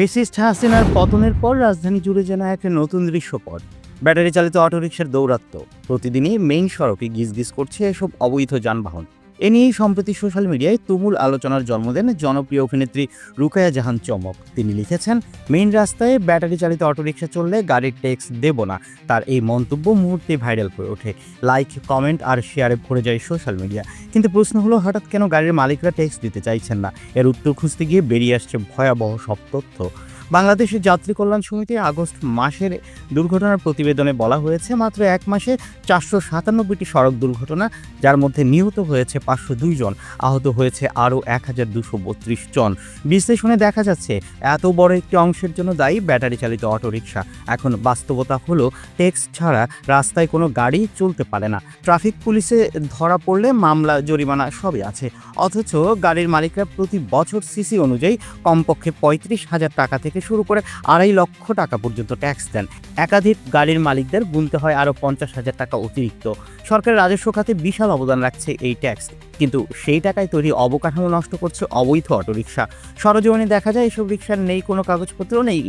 Fascist হাসিনার পতনের পর রাজধানী জুড়ে যেন এক নতুন দৃশ্যপট। ব্যাটারি চালিত অটোরিকশার দৌরাত্ম প্রতিদিনই মেইন সড়কে গিজগিজ করছে এসব অবৈধ যানবাহন। এ নিয়েই সম্প্রতি সোশ্যাল মিডিয়ায় তুমুল আলোচনার জন্ম দেন জনপ্রিয় অভিনেত্রী রুকায়া জাহান চমক। তিনি লিখেছেন, মেইন রাস্তায় ব্যাটারি চালিত অটোরিকশা চললে গাড়ির ট্যাক্স দেব না। তার এই মন্তব্য মুহূর্তে ভাইরাল হয়ে ওঠে। লাইক, কমেন্ট আর শেয়ারে ভরে যায় সোশ্যাল মিডিয়া। কিন্তু প্রশ্ন হলো, হঠাৎ কেন গাড়ির মালিকরা ট্যাক্স দিতে চাইছেন না? এর উত্তর খুঁজতে গিয়ে বেরিয়ে আসছে ভয়াবহ সব তথ্য। বাংলাদেশের যাত্রী কল্যাণ সমিতি আগস্ট মাসের দুর্ঘটনার প্রতিবেদনে বলা হয়েছে, মাত্র এক মাসে চারশো সাতানব্বইটি সড়ক দুর্ঘটনা, যার মধ্যে নিহত হয়েছে পাঁচশো দুই জন, আহত হয়েছে আরও এক হাজার দুশো বত্রিশ জন। বিশ্লেষণে দেখা যাচ্ছে, এত বড় একটি অংশের জন্য দায়ী ব্যাটারি চালিত অটোরিকশা। এখন বাস্তবতা হলো ট্যাক্স ছাড়া রাস্তায় কোনো গাড়ি চলতে পারে না। ট্রাফিক পুলিশে ধরা পড়লে মামলা, জরিমানা সবই আছে। অথচ গাড়ির মালিকরা প্রতি বছর সিসি অনুযায়ী কমপক্ষে পঁয়ত্রিশ হাজার টাকা থেকে শুরু করে আড়াই লক্ষ টাকা পর্যন্ত ট্যাক্স দেন। একাধিক গাড়ির মালিকদের গুনতে হয় আরও পঞ্চাশ হাজার টাকা অতিরিক্ত। সরকারের রাজস্ব খাতে বিশাল অবদান রাখছে এই ট্যাক্স কিন্তু সেই টাকায় তৈরি অবকাঠামো নষ্ট করছে অবৈধ অটোরিকশা। সরজীবনে দেখা যায় এসব রিক্সার নেই, কোনো কাগজপত্র নেই,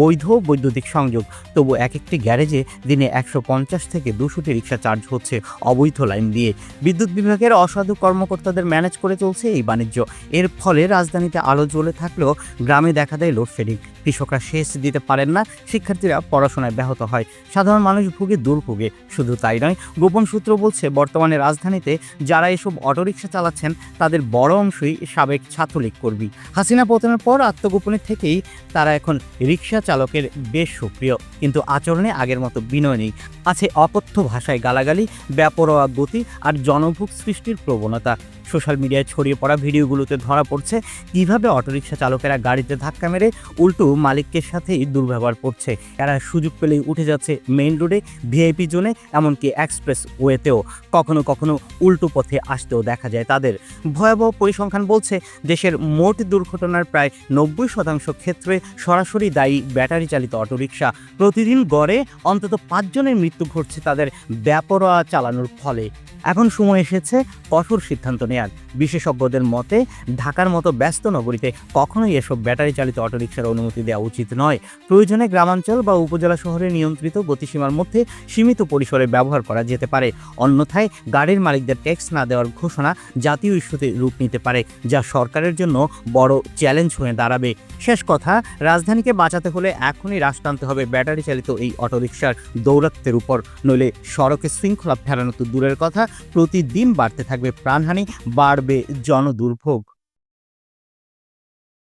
বৈধ বৈদ্যুতিক সংযোগ। তবু এক একটি গ্যারেজে দিনে একশো পঞ্চাশ থেকে দুশোটি রিক্সা চার্জ হচ্ছে অবৈধ লাইন দিয়ে। বিদ্যুৎ বিভাগের অসাধু কর্মকর্তাদের ম্যানেজ করে চলছে এই বাণিজ্য। এর ফলে রাজধানীতে আলো জ্বলে থাকলেও গ্রামে দেখা দেয় লোডশেডিং কৃষকরা সেচ দিতে পারেন না, শিক্ষার্থীরা পড়াশোনায় ব্যাহত হয়। সাধারণ মানুষ ভুগে দুর্ভোগে শুধু তাই নয়, গোপন সূত্র বলছে বর্তমানে রাজধানীতে যারা এসব অটোরিকশা চালাচ্ছেন, তাদের বড় অংশই সাবেক ছাত্রলীগ কর্মী। হাসিনা পতনের পর আত্মগোপনের থেকেই তারা এখন রিক্সা চালকের বেশ সক্রিয়। কিন্তু আচরণে আগের মতো বিনয় নেই। আছে অকথ্য ভাষায় গালাগালি ব্যাপরোয়া গতি আর জনভোগ সৃষ্টির প্রবণতা। সোশ্যাল মিডিয়ায় ছড়িয়ে পড়া ভিডিওগুলোতে ধরা পড়ছে, কীভাবে অটোরিকশা চালকেরা গাড়িতে ধাক্কা মেরে উল্টো মালিকের সাথেই দুর্ব্যবহার করছে। এরা সুযোগ পেলেই উঠে যাচ্ছে মেইন রোডে ভিআইপি জোনে এমনকি এক্সপ্রেস ওয়েতেও কখনো কখনো উল্টো পথে আসতেও দেখা যায় তাদের। ভয়াবহ পরিসংখ্যান বলছে, দেশের মোট দুর্ঘটনার প্রায় নব্বই শতাংশ ক্ষেত্রে সরাসরি দায়ী ব্যাটারি চালিত অটোরিকশা। প্রতিদিন গড়ে অন্তত পাঁচজনের মৃত্যু ঘটছে তাদের ব্যাপরোয়া চালানোর ফলে। এখন সময় এসেছে কঠোর সিদ্ধান্ত নেয়ার। বিশেষজ্ঞদের মতে, ঢাকার মতো ব্যস্ত নগরীতে কখনোই এসব ব্যাটারি চালিত অটোরিকশার অনুমতি দেওয়া উচিত নয়। প্রয়োজনে গ্রামাঞ্চল বা উপজেলা শহরে নিয়ন্ত্রিত গতিসীমার মধ্যে সীমিত পরিসরে ব্যবহার করা যেতে পারে। অন্যথায় গাড়ির মালিকদের ট্যাক্স না দেওয়ার ঘোষণা জাতীয় ইস্যুতে রূপ নিতে পারে, যা সরকারের জন্য বড় চ্যালেঞ্জ হয়ে দাঁড়াবে। শেষ কথা, রাজধানীকে বাঁচাতে হলে এখনই রাশ টানতে হবে ব্যাটারি চালিত এই অটোরিকশার দৌরাত্বের উপর। নইলে সড়কে শৃঙ্খলা ফেরানো তো দূরের কথা, প্রতিদিন বাড়তে থাকবে প্রাণহানি, বাড়বে জনদুর্ভোগ।